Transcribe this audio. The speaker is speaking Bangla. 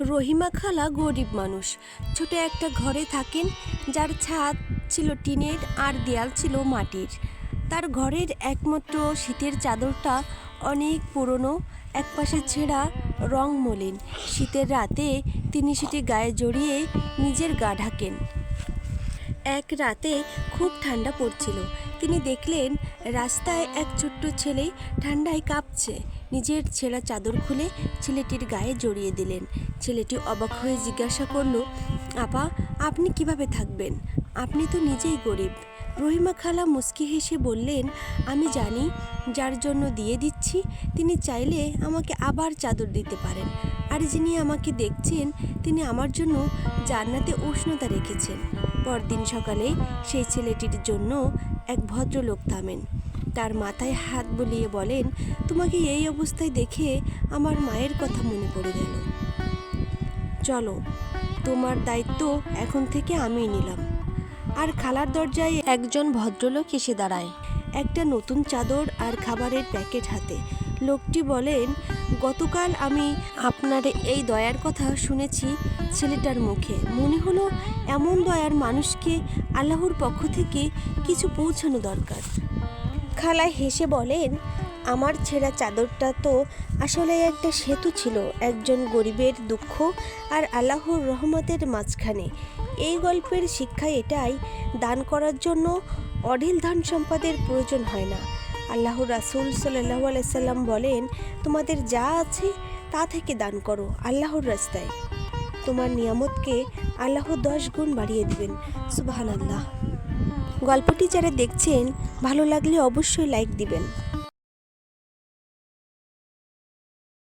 রহিমা খালা গরিব মানুষ। ছোট একটা ঘরে থাকেন, যার ছাদ ছিল টিনের আর দেয়াল ছিল মাটির। তার ঘরের একমাত্র শীতের চাদরটা অনেক পুরনো, একপাশে ছেঁড়া রং মলিন। শীতের রাতে তিনি সেটি গায়ে জড়িয়ে নিজের গা ঢাকেন। এক রাতে খুব ঠান্ডা পড়ছিল। তিনি দেখলেন রাস্তায় এক ছোট্ট ছেলে ঠান্ডায় কাঁপছে। নিজের ছেঁড়া চাদর খুলে ছেলেটির গায়ে জড়িয়ে দিলেন। ছেলেটি অবাক হয়ে জিজ্ঞাসা করল, আপা, আপনি কীভাবে থাকবেন? আপনি তো নিজেই গরিব। রহিমা খালা মুস্কি হেসে বললেন, আমি জানি, যার জন্য দিয়ে দিচ্ছি, তিনি চাইলে আমাকে আবার চাদর দিতে পারেন। আর যিনি আমাকে দেখছেন, তিনি আমার জন্য জান্নাতে উষ্ণতা রেখেছেন। পরদিন সকালে সেই ছেলেটির জন্য এক ভদ্রলোক থামেন। তার মাথায় হাত বুলিয়ে বলেন, তোমাকে এই অবস্থায় দেখে আমার মায়ের কথা মনে পড়ে গেল। চলো, তোমার দায়িত্ব এখন থেকে আমিই নিলাম। আর খালার দরজায় একজন ভদ্রলোক এসে দাঁড়ায়। একটা নতুন চাদর আর খাবারের প্যাকেট হাতে। লোকটি বলেন, গতকাল আমি আপনার এই দয়ার কথা শুনেছি ছেলেটার মুখে। মনে হলো এমন দয়ার মানুষকে আল্লাহর পক্ষ থেকে কিছু পৌঁছানো দরকার। খালা হেসে বলেন, আমার ছেঁড়া চাদরটা তো আসলে একটা সেতু ছিল, একজন গরিবের দুঃখ আর আল্লাহর রহমতের মাঝখানে। এই গল্পের শিক্ষা এটাই, দান করার জন্য অঢেল ধন সম্পদের প্রয়োজন হয় না। আল্লাহ রাসুল সাল্লাহ আলাইসাল্লাম বলেন, তোমাদের যা আছে তা থেকে দান করো আল্লাহর রাস্তায়। তোমার নিয়ামতকে আল্লাহ দশ গুণ বাড়িয়ে দেবেন। সুবাহান আল্লাহ গল্পটি যারা দেখছেন, ভালো লাগলে অবশ্যই লাইক দিবেন।